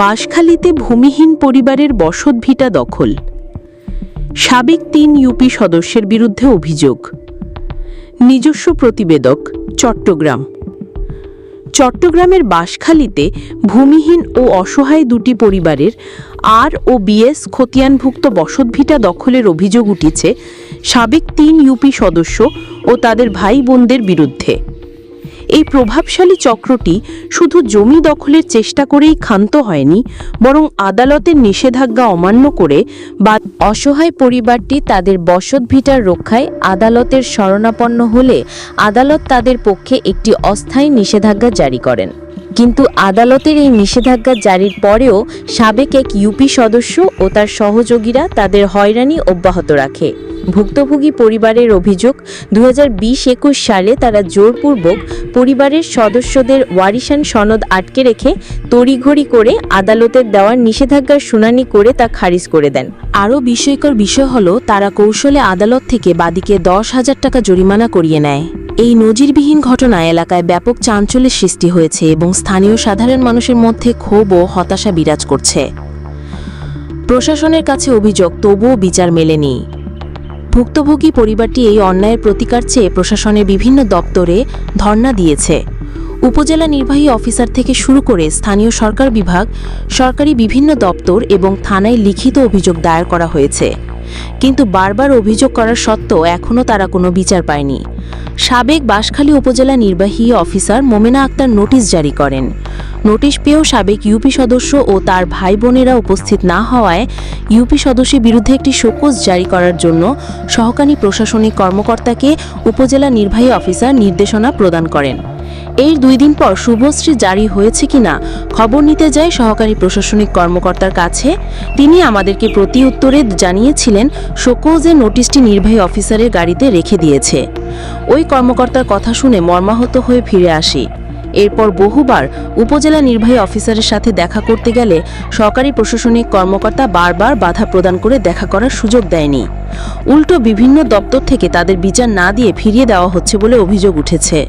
বাঁশখালীতে ভূমিহীন পরিবারের বসতভিটা দখল। সাবেক তিন ইউপি সদস্যের বিরুদ্ধে অভিযোগ। নিজস্ব প্রতিবেদক, চট্টগ্রাম। চট্টগ্রামের বাঁশখালীতে ভূমিহীন ও অসহায় দুটি পরিবারের আর ও বিএস খতিয়ানভুক্ত বসতভিটা দখলের অভিযোগ উঠেছে সাবেক তিন ইউপি সদস্য ও তাদের ভাই বোনদের বিরুদ্ধে। এই প্রভাবশালী চক্রটি শুধু জমি দখলের চেষ্টা করেই ক্ষান্ত হয়নি, বরং আদালতের নিষেধাজ্ঞা অমান্য করে বা অসহায় পরিবারটি তাদের বসত ভিটার রক্ষায় আদালতের শরণাপন্ন হলে আদালত তাদের পক্ষে একটি অস্থায়ী নিষেধাজ্ঞা জারি করেন। কিন্তু আদালতের এই নিষেধাজ্ঞা জারির পরেও সাবেক এক ইউপি সদস্য ও তার সহযোগীরা তাদের হয়রানি অব্যাহত রাখে। ভুক্তভোগী পরিবারের অভিযোগ দু হাজার সালে তারা জোরপূর্বক পরিবারের সদস্যদের ওয়ারিশান সনদ আটকে রেখে তড়িঘড়ি করে আদালতের দেওয়ার নিষেধাজ্ঞার শুনানি করে তা খারিজ করে দেন। আরও বিস্ময়কর বিষয় হল, তারা কৌশলে আদালত থেকে বাদীকে দশ হাজার টাকা জরিমানা করিয়ে নেয়। এই নজিরবিহীন ঘটনা এলাকায় ব্যাপক চাঞ্চল্যের সৃষ্টি হয়েছে এবং স্থানীয় সাধারণ মানুষের মধ্যে ক্ষোভ ও হতাশা বিরাজ করছে। প্রশাসনের কাছে অভিযোগ, তবুও বিচার মেলেনি। ভুক্তভোগী পরিবারটি এই অন্যায়ের প্রতিকার চেয়ে প্রশাসনের বিভিন্ন দপ্তরে ধর্ণা দিয়েছে। উপজেলা নির্বাহী অফিসার থেকে শুরু করে স্থানীয় সরকার বিভাগ, সরকারি বিভিন্ন দপ্তর এবং থানায় লিখিত অভিযোগ দায়ের করা হয়েছে। কিন্তু বারবার অভিযোগ করার সত্ত্বেও এখনও তারা কোনো বিচার পায়নি। সাবেক বাঁশখালী উপজেলা নির্বাহী অফিসার মোমেনা আক্তার নোটিশ জারি করেন। নোটিশ পেয়েও সাবেক ইউপি সদস্য ও তার ভাই বোনেরা উপস্থিত না হওয়ায় ইউপি সদস্যের বিরুদ্ধে একটি শোকজ জারি করার জন্য সহকারী প্রশাসনিক কর্মকর্তাকে উপজেলা নির্বাহী অফিসার নির্দেশনা প্রদান করেন। এর দুই দিন পর শুভশ্রী জারি হয়েছে কিনা খবর নিতে যায় সহকারী প্রশাসনিক কর্মকর্তার কাছে। তিনি আমাদেরকে প্রতি উত্তরে জানিয়েছিলেন শোকোজের নোটিশটি নির্বাহী অফিসারের গাড়িতে রেখে দিয়েছে। ওই কর্মকর্তার কথা শুনে মর্মাহত হয়ে ফিরে আসি। এরপর বহুবার উপজেলা নির্বাহী অফিসারের সাথে দেখা করতে গেলে সরকারি প্রশাসনিক কর্মকর্তা বারবার বাধা প্রদান করে দেখা করার সুযোগ দেয়নি। উল্টো বিভিন্ন দপ্তর থেকে তাদের বিচার না দিয়ে ফিরিয়ে দেওয়া হচ্ছে বলে অভিযোগ উঠেছে।